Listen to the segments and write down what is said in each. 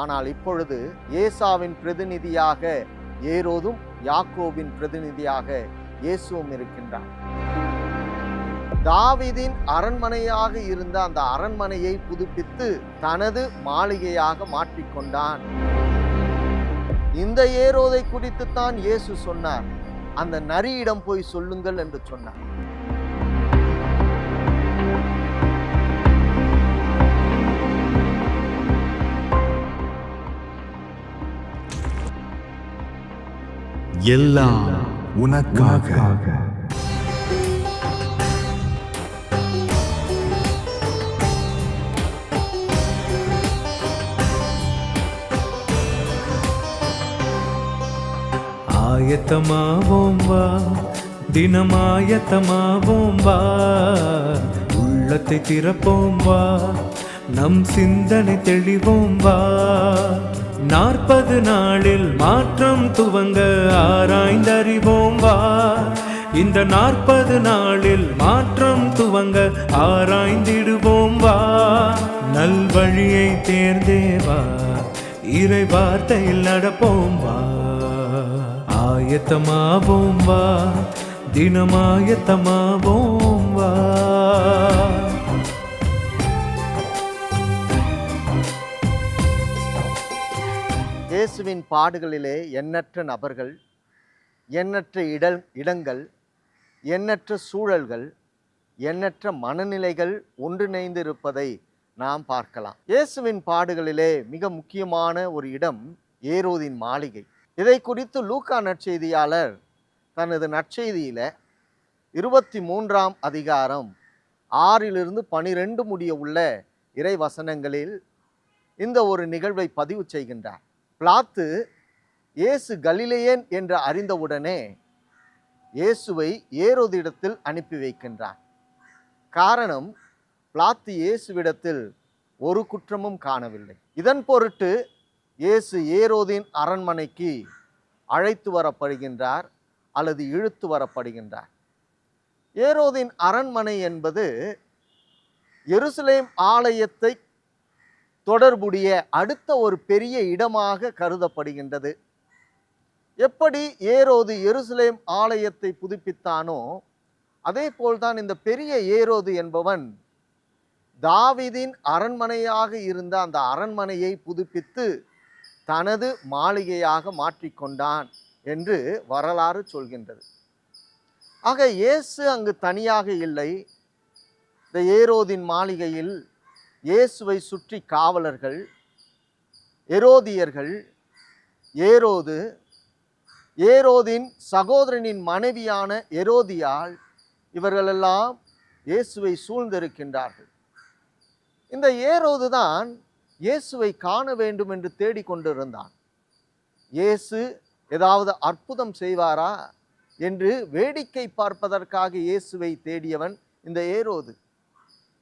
ஆனால் இப்பொழுது ஏசாவின் பிரதிநிதியாக ஏரோதும் யாக்கோவின் பிரதிநிதியாக இயேசுவும் இருக்கின்றார். தாவிதின் அரண்மனையாக இருந்த அந்த அரண்மனையை புதுப்பித்து தனது மாளிகையாக மாற்றிக்கொண்டான். இந்த ஏரோதை குறித்துத்தான் இயேசு சொன்னார். அந்த நரியிடம் போய் சொல்லுங்கள் என்று சொன்னார். எல்லாம் உனக்காக. ஆயத்தமாவோம் வா தினமாயத்தமாவோம் வா உள்ளத்தை திறப்போம் வா நம் சிந்தனை தெளிவோம் வா. நாற்பது நாளில் மாற்றம் துவங்க ஆராய்ந்தறிவோம் வா. இந்த நாற்பது நாளில் மாற்றம் துவங்க ஆராய்ந்திடுவோம் வா. நல்வழியை தேர்ந்தேவா இறை வார்த்தையில் நடப்போம் வா. ஆயத்தமாவோம் வா. தினமாயத்தமாவோம் வா. இயேசுவின் பாடுகளிலே எண்ணற்ற நபர்கள் எண்ணற்ற இட இடங்கள் எண்ணற்ற சூழல்கள் எண்ணற்ற மனநிலைகள் ஒன்றிணைந்து இருப்பதை நாம் பார்க்கலாம். இயேசுவின் பாடுகளிலே மிக முக்கியமான ஒரு இடம் ஏரோதின் மாளிகை. இதை குறித்து லூக்கா நற்செய்தியாளர் தனது நற்செய்தியில இருபத்தி மூன்றாம் அதிகாரம் ஆறிலிருந்து பனிரெண்டு முடிய உள்ள இறை வசனங்களில் இந்த ஒரு நிகழ்வை பதிவு செய்கின்றார். பிளாத்து இயேசு கலிலேயன் என்று அறிந்தவுடனே இயேசுவை ஏரோதிடத்தில் அனுப்பி வைக்கின்றார் காரணம் பிளாத்து இயேசுவிடத்தில் ஒரு குற்றமும் காணவில்லை. இதன் பொருட்டு இயேசு ஏரோதின் அரண்மனைக்கு அழைத்து வரப்படுகின்றார் அல்லது இழுத்து வரப்படுகின்றார். ஏரோதின் அரண்மனை என்பது எருசலேம் ஆலயத்தை தொடர்புடைய அடுத்த ஒரு பெரிய இடமாக கருதப்படுகின்றது. எப்படி ஏரோது எருசலேம் ஆலயத்தை புதுப்பித்தானோ அதே போல்தான் இந்த பெரிய ஏரோது என்பவன் தாவிதின் அரண்மனையாக இருந்த அந்த அரண்மனையை புதுப்பித்து தனது மாளிகையாக மாற்றிக்கொண்டான் என்று வரலாறு சொல்கின்றது. ஆக இயேசு அங்கு தனியாக இல்லை. இந்த ஏரோதின் மாளிகையில் இயேசுவை சுற்றி காவலர்கள் எரோதியர்கள் ஏரோது ஏரோதின் சகோதரனின் மனைவியான எரோதியால் இவர்களெல்லாம் இயேசுவை சூழ்ந்திருக்கின்றார்கள். இந்த ஏரோது தான் இயேசுவை காண வேண்டும் என்று தேடிக்கொண்டிருந்தான் இயேசு ஏதாவது அற்புதம் செய்வாரா என்று வேடிக்கை பார்ப்பதற்காக இயேசுவை தேடியவன் இந்த ஏரோது.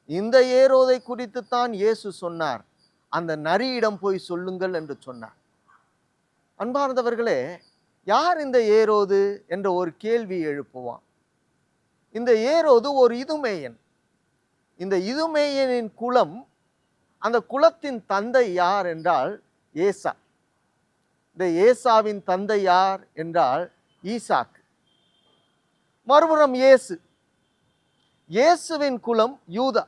இந்த ஏரோதை குறித்துத்தான் இயேசு சொன்னார். அந்த நரியிடம் போய் சொல்லுங்கள் என்று சொன்னார். அன்பார்ந்தவர்களே யார் இந்த ஏரோது என்ற ஒரு கேள்வி எழுப்புவான். இந்த ஏரோது ஒரு இதுமேயன். இந்த இதுமேயனின் குலம் அந்த குலத்தின் தந்தை யார் என்றால் ஏசா. இந்த ஏசாவின் தந்தை யார் என்றால் ஈசாக்கு. மறுபுறம் இயேசு. இயேசுவின் குலம் யூதா.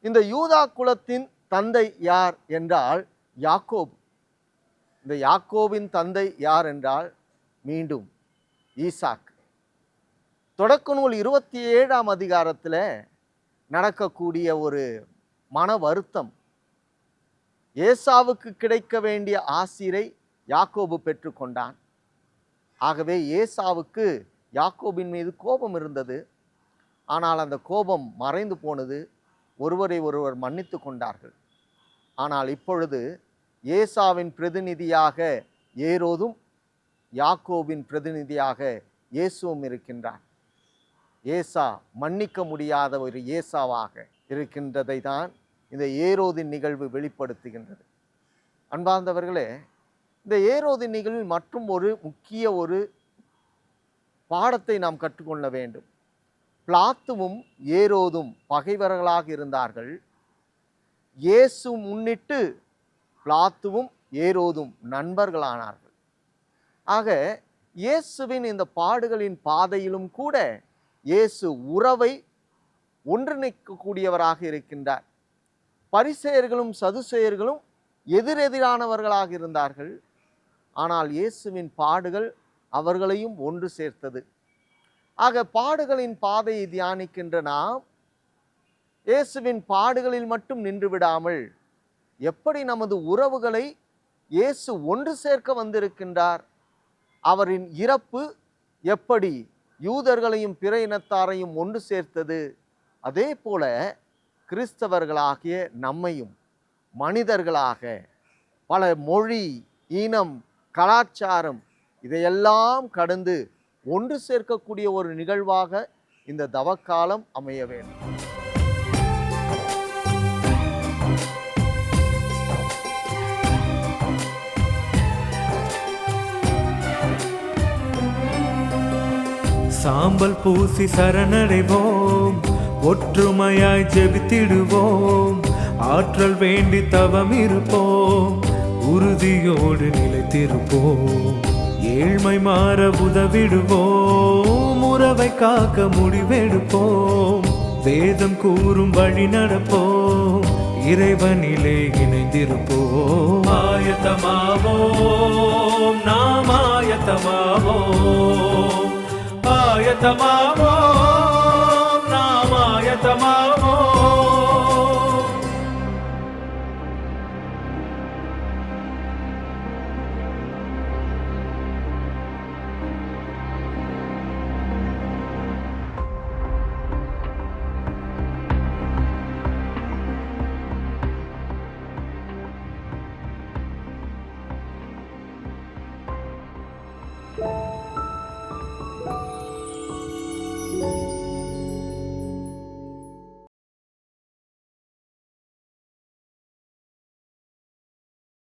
இந்த யூதா குலத்தின் தந்தை யார் என்றால் யாக்கோபு. இந்த யாக்கோவின் தந்தை யார் என்றால் மீண்டும் ஈசாக். தொடக்க நூல் இருபத்தி ஏழாம் அதிகாரத்தில் நடக்கக்கூடிய ஒரு மன வருத்தம். ஏசாவுக்கு கிடைக்க வேண்டிய ஆசிரை யாக்கோபு பெற்றுக்கொண்டான். ஆகவே ஏசாவுக்கு யாக்கோபின் மீது கோபம் இருந்தது. ஆனால் அந்த கோபம் மறைந்து போனது ஒருவரை ஒருவர் மன்னித்து கொண்டார்கள். ஆனால் இப்பொழுது ஏசாவின் பிரதிநிதியாக ஏரோதும் யாக்கோவின் பிரதிநிதியாக இயேசுவும் இருக்கின்றார். ஏசா மன்னிக்க முடியாத ஒரு ஏசாவாக இருக்கின்றதை தான் இந்த ஏரோதின் நிகழ்வு வெளிப்படுத்துகின்றது. அன்பார்ந்தவர்களே இந்த ஏரோதின் நிகழ்வில் மற்றும் ஒரு முக்கிய ஒரு பாடத்தை நாம் கற்றுக்கொள்ள வேண்டும். பிளாத்துவும் ஏரோதும் பகைவர்களாக இருந்தார்கள். இயேசு முன்னிட்டு பிளாத்துவும் ஏரோதும் நண்பர்களானார்கள். ஆக இயேசுவின் இந்த பாடுகளின் பாதையிலும் கூட இயேசு உறவை ஒன்றிணைக்கக்கூடியவராக இருக்கின்றார். பரிசெயர்களும் சதுசெயர்களும் எதிரெதிரானவர்களாக இருந்தார்கள். ஆனால் இயேசுவின் பாடுகள் அவர்களையும் ஒன்று சேர்த்தது. ஆக பாடுகளின் பாதையை தியானிக்கின்ற நாம் இயேசுவின் பாடுகளில் மட்டும் நின்று விடாமல் எப்படி நமது உறவுகளை இயேசு ஒன்று சேர்க்க வந்திருக்கின்றார் அவரின் இறப்பு எப்படி யூதர்களையும் பிற இனத்தாரையும் ஒன்று சேர்த்தது அதே போல கிறிஸ்தவர்களாகிய நம்மையும் மனிதர்களாக பல மொழி இனம் கலாச்சாரம் இதையெல்லாம் கடந்து ஒன்று சேர்க்கக்கூடிய ஒரு நிகழ்வாக இந்த தவக்காலம் அமைய வேண்டும். சாம்பல் பூசி சரணடைவோம் ஒற்றுமையாய் ஜெபித்திடுவோம் ஆற்றல் வேண்டி தவம் இருப்போம் உறுதியோடு நிலைத்திருப்போம். ஏழ்மை மாற உதவிடுவோம் உறவை காக்க முடிவெடுப்போம் வேதம் கூறும் வழி நடப்போம் இறைவனிலே இணைந்திருப்போம். ஆயத்தமாவோம் நாம் ஆயத்தமாவோம். ஆயத்தமாவோம் நாம் ஆயத்தமாவோம்.